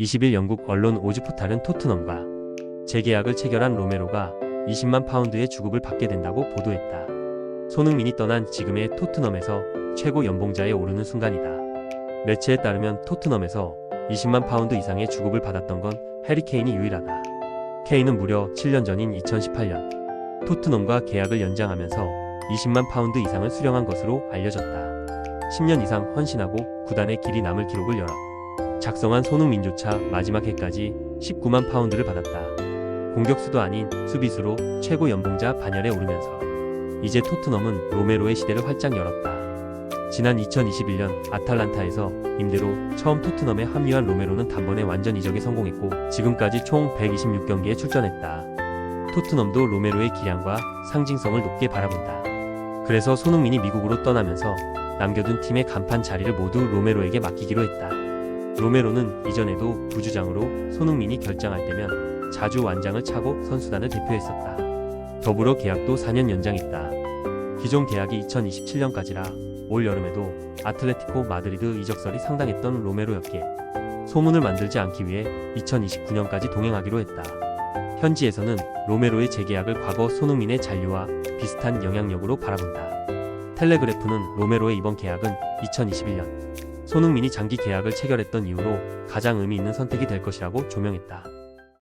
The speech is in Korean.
20일 영국 언론 오즈포탈은 토트넘과 재계약을 체결한 로메로가 20만 파운드의 주급을 받게 된다고 보도했다. 손흥민이 떠난 지금의 토트넘에서 최고 연봉자에 오르는 순간이다. 매체에 따르면 토트넘에서 20만 파운드 이상의 주급을 받았던 건 해리 케인이 유일하다. 케인은 무려 7년 전인 2018년 토트넘과 계약을 연장하면서 20만 파운드 이상을 수령한 것으로 알려졌다. 10년 이상 헌신하고 구단의 길이 남을 기록을 열어 작성한 손흥민조차 마지막 해까지 19만 파운드를 받았다. 공격수도 아닌 수비수로 최고 연봉자 반열에 오르면서 이제 토트넘은 로메로의 시대를 활짝 열었다. 지난 2021년 아탈란타에서 임대로 처음 토트넘에 합류한 로메로는 단번에 완전 이적에 성공했고 지금까지 총 126경기에 출전했다. 토트넘도 로메로의 기량과 상징성을 높게 바라본다. 그래서 손흥민이 미국으로 떠나면서 남겨둔 팀의 간판 자리를 모두 로메로에게 맡기기로 했다. 로메로는 이전에도 부주장으로 손흥민이 결장할 때면 자주 완장을 차고 선수단을 대표했었다. 더불어 계약도 4년 연장했다. 기존 계약이 2027년까지라 올 여름에도 아틀레티코 마드리드 이적설이 상당했던 로메로였기에 소문을 만들지 않기 위해 2029년까지 동행하기로 했다. 현지에서는 로메로의 재계약을 과거 손흥민의 잔류와 비슷한 영향력으로 바라본다. 텔레그래프는 로메로의 이번 계약은 2021년 손흥민이 장기 계약을 체결했던 이후로 가장 의미 있는 선택이 될 것이라고 조명했다.